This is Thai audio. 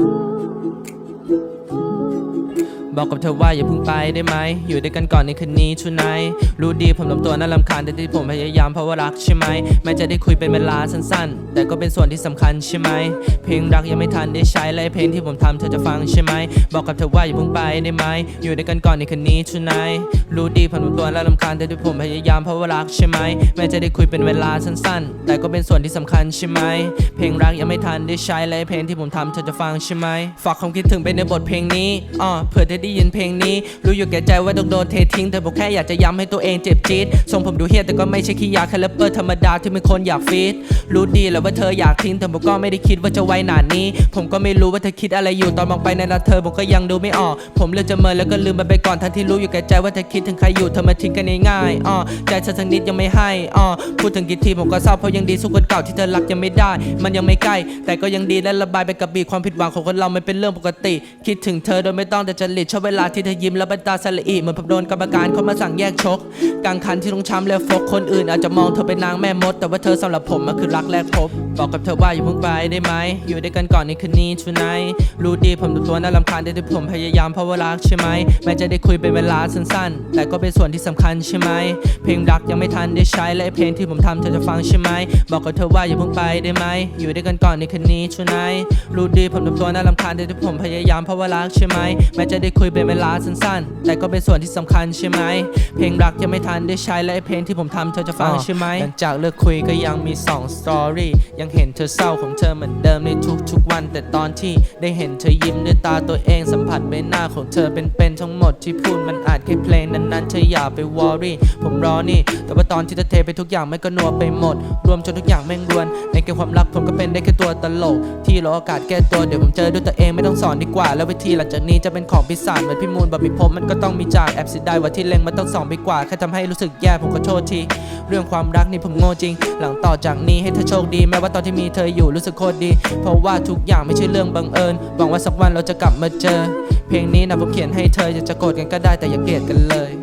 Ooh. บอกกับเธอว่าอย่าเพิ่งไปได้ไหม อยู่ด้วยกันก่อนในคืนนี้ชุนไนรู้ดีผมลำตัวน่ารำคาญแต่ที่ผมพยายามเพราะว่ารักใช่ไหมแม้จะได้คุยเป็นเวลาสั้นๆ แต่ก็เป็นส่วนที่สำคัญใช่ไหม เพลงรักยังไม่ทันได้ใช้และเพลงที่ผมทำเธอจะฟังใช่ไหม บอกกับเธอว่าอย่าเพิ่งไปได้ไหม อยู่ด้วยกันก่อนในคืนนี้ชุนไนรู้ดีผมลำตัวน่ารำคาญแต่ที่ผมพยายามเพราะว่ารักใช่ไหมแม้จะได้คุยเป็นเวลาสั้นๆ แต่ก็เป็นส่วนที่สำคัญใช่ไหม เพลงรักยังไม่ทันได้ใช้และเพลงที่ผมทำเธอจะฟังใช่ไหมฝากความคิดถึงไปในบทเพลงนี้อ่อเผื่อเธอได้ยินเพลงนี้ รู้อยู่แก่ใจว่าต้องโดนเททิ้ง แต่ผมแค่อยากจะย้ำให้ตัวเองเจ็บจี๊ดทรงผมดูเฮียแต่ก็ไม่ใช่ขี้ยาแค่แรปเปอร์ธรรมดาที่เป็นคนอยากฟีดรู้ดีแหล้วว่าเธออยากทิ้งแต่ผมก็ไม่ได้คิดว่าจะไว้หนานี้ ผมก็ไม่รู้ว่าเธอคิดอะไรอยู่ตอนมองไปในหน้าเธอผมก็ยังดูไม่ออก ผมเลือกจะเมินแล้วก็ลืมมันไปก่อนทั้งที่รู้อยู่แก่ใจว่าเธอคิดถึงใครอยู่เธอมาทิ้งกันง่ายๆอ่อใจเธอสักนิดยังไม่ให้อ่อพูดถึงกี่ทีผมก็เศร้าเพราะยังดีสู้คนเก่าที่เธอรักยังไม่ได้ มันยังไม่ใกล้ แต่ก็ยังดีและระบายไปกับบีความผิดหวังของคนเรามันเป็นเรื่องปกติ คิดถึงเธอโดยไม่ต้องแต่จะหลีดชอบเวลาที่เธอยิ้มแล้วบันตาสละอีเหมือนผมโดนกรรมการเขามาสั่งแยกชกกางคันที่ต้องช้ำและฟกคนอื่นอาจจะมองเธอเป็นนางแม่มด แต่ว่าเธอสำหรับผมมันคือรักแรกพบ บอกกับเธอว่าอย่าเพิ่งไปได้ไหม อยู่ด้วยกันก่อนในคืนนี้ชุนไนรู้ดีผมตัวน่ารำคาญแต่ที่ผมพยายามเพราะว่ารักใช่ไหมแม้จะได้คุยเป็นเวลาสั้นๆ แต่ก็เป็นส่วนที่สำคัญใช่ไหมเพลงรักยังไม่ทันได้ใช้และเพลงที่ผมทำเธอจะฟังใช่ไหมบอกกับเธอว่าอย่าเพิ่งไปได้ไหมอยู่ด้วยกันก่อนในคืนนี้ชุนไนรู้ดีผมตัวน่ารำคาญแต่ที่ผมพยายามเพราะว่ารักใช่ไหมแม้จะได้คุยเป็นเวลาสั้นๆ แต่ก็เป็นส่วนที่สำคัญใช่ไหม เพลงรักยังไม่ทันได้ใช้และไอ้เพลงที่ผมทำเธอจะฟังใช่ไหมหลังจากเลิกคุยก็ยังมี2สตอรี่ยังเห็นเธอเศร้าของเธอเหมือนเดิมในทุกๆวัน แต่ตอนที่ได้เห็นเธอยิ้มด้วยตาตัวเองสัมผัสใบหน้าของเธอเป็นๆทั้งหมดที่พูดมันอาจแค่เพลงนั้นๆเธออย่าไปวอรี่ผมรอนี่ แต่ว่าตอนที่เธอเทไปทุกอย่างไม่ก็นัวไปหมด รวมจนทุกอย่างแม่งรวน ในเกมความรักผมก็เป็นได้แค่ตัวตลก ที่รอโอกาสแก้ตัวเดี๋ยวผมเจอด้วยตัวเองไม่ต้องสอนดีกว่า แล้ววิธีหลังจากนี้จะเป็นของพิศาจเหมือนพี่มูลบบบิพมมันก็ต้องมีจากแอบเสิได้ว่าที่เล็งมันต้องสองไปกว่าแค่ทำให้รู้สึกแย่ผมก็โทษทีเรื่องความรักนี่ผมโง่จริง หลังต่อจากนี้ให้เธอโชคดีแม้ว่าตอนที่มีเธออยู่รู้สึกโคตรดี เพราะว่าทุกอย่างไม่ใช่เรื่องบังเอิญหวังว่าสักวันเราจะกลับมาเจอ เพลงนี้นะผมเขียนให้เธออยากจะโกรธกันก็ได้แต่อย่าเกลียดกันเลย